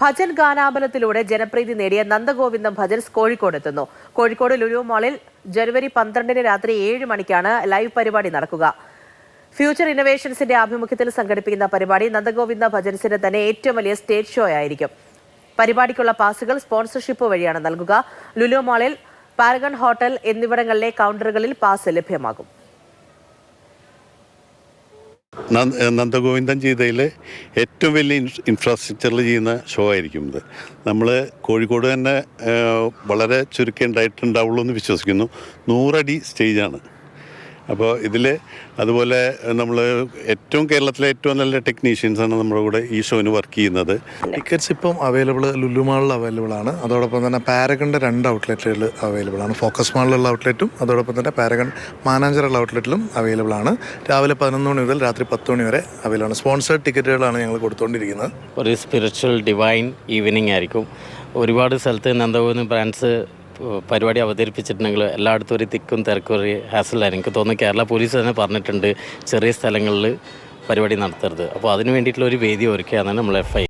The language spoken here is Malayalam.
ഭജൻ ഗാനാപനത്തിലൂടെ ജനപ്രീതി നേടിയ നന്ദഗോവിന്ദം ഭജൻസ് കോഴിക്കോട് എത്തുന്നു. കോഴിക്കോട് ലുലു മാളിൽ ജനുവരി പന്ത്രണ്ടിന് രാത്രി ഏഴ് മണിക്കാണ് ലൈവ് പരിപാടി നടക്കുക. ഫ്യൂച്ചർ ഇന്നോവേഷൻസിന്റെ ആഭിമുഖ്യത്തിൽ സംഘടിപ്പിക്കുന്ന പരിപാടി നന്ദഗോവിന്ദ ഭജൻസിന്റെ തന്നെ ഏറ്റവും വലിയ സ്റ്റേജ് ഷോ ആയിരിക്കും. പരിപാടിക്കുള്ള പാസുകൾ സ്പോൺസർഷിപ്പ് വഴിയാണ് നൽകുക. ലുലു മാളിൽ പാരഗൺ ഹോട്ടൽ എന്നിവിടങ്ങളിലെ കൗണ്ടറുകളിൽ പാസ് ലഭ്യമാകും. നന്ദഗോവിന്ദൻ ചെയ്തതിൽ ഏറ്റവും വലിയ ഇൻഫ്രാസ്ട്രക്ചറിൽ ചെയ്യുന്ന ഷോ ആയിരിക്കും ഇത്. നമ്മൾ കോഴിക്കോട് തന്നെ വളരെ ചുരുക്കം ഉണ്ടായിട്ടുണ്ടാവുള്ളൂ എന്ന് വിശ്വസിക്കുന്നു. നൂറടി സ്റ്റേജാണ്. അപ്പോൾ ഇതിൽ അതുപോലെ നമ്മൾ ഏറ്റവും കേരളത്തിലെ ഏറ്റവും നല്ല ടെക്നീഷ്യൻസ് ആണ് നമ്മുടെ കൂടെ ഈ ഷോന് വർക്ക് ചെയ്യുന്നത്. ടിക്കറ്റ്സ് ഇപ്പം അവൈലബിൾ ലുലു മാളിൽ അവൈലബിൾ ആണ്. അതോടൊപ്പം തന്നെ പാരഗണിന്റെ രണ്ട് ഔട്ട്ലെറ്റുകൾ അവൈലബിൾ ആണ്. ഫോക്കസ് മാളിലുള്ള ഔട്ട്ലെറ്റും അതോടൊപ്പം തന്നെ പാരഗൺ മാനാഞ്ചറുള്ള ഔട്ട്ലെറ്റിലും അവൈലബിൾ ആണ്. രാവിലെ പതിനൊന്ന് മണി മുതൽ രാത്രി പത്ത് മണി വരെ അവൈലബിൾ ആണ്. സ്പോൺസേഡ് ടിക്കറ്റുകളാണ് ഞങ്ങൾ കൊടുത്തുകൊണ്ടിരിക്കുന്നത്. ഒരു സ്പിരിച്വൽ ഡിവൈൻ ഈവനിങ് ആയിരിക്കും. ഒരുപാട് സ്ഥലത്ത് നന്ദഗോവിന്ദ ബ്രാൻഡ്സ് പരിപാടി അവതരിപ്പിച്ചിട്ടുണ്ടെങ്കിൽ എല്ലായിടത്തും ഒരു തിക്കും തിരക്കും ഒരു ഹാസലായിരുന്നു എനിക്ക് തോന്നുന്നു കേരള പോലീസ് തന്നെ പറഞ്ഞിട്ടുണ്ട് ചെറിയ സ്ഥലങ്ങളിൽ പരിപാടി നടത്തരുത്. അപ്പോൾ അതിന് വേണ്ടിയിട്ടുള്ള ഒരു വേദി ഒരുക്കുകയാണ് നമ്മൾ എഫ്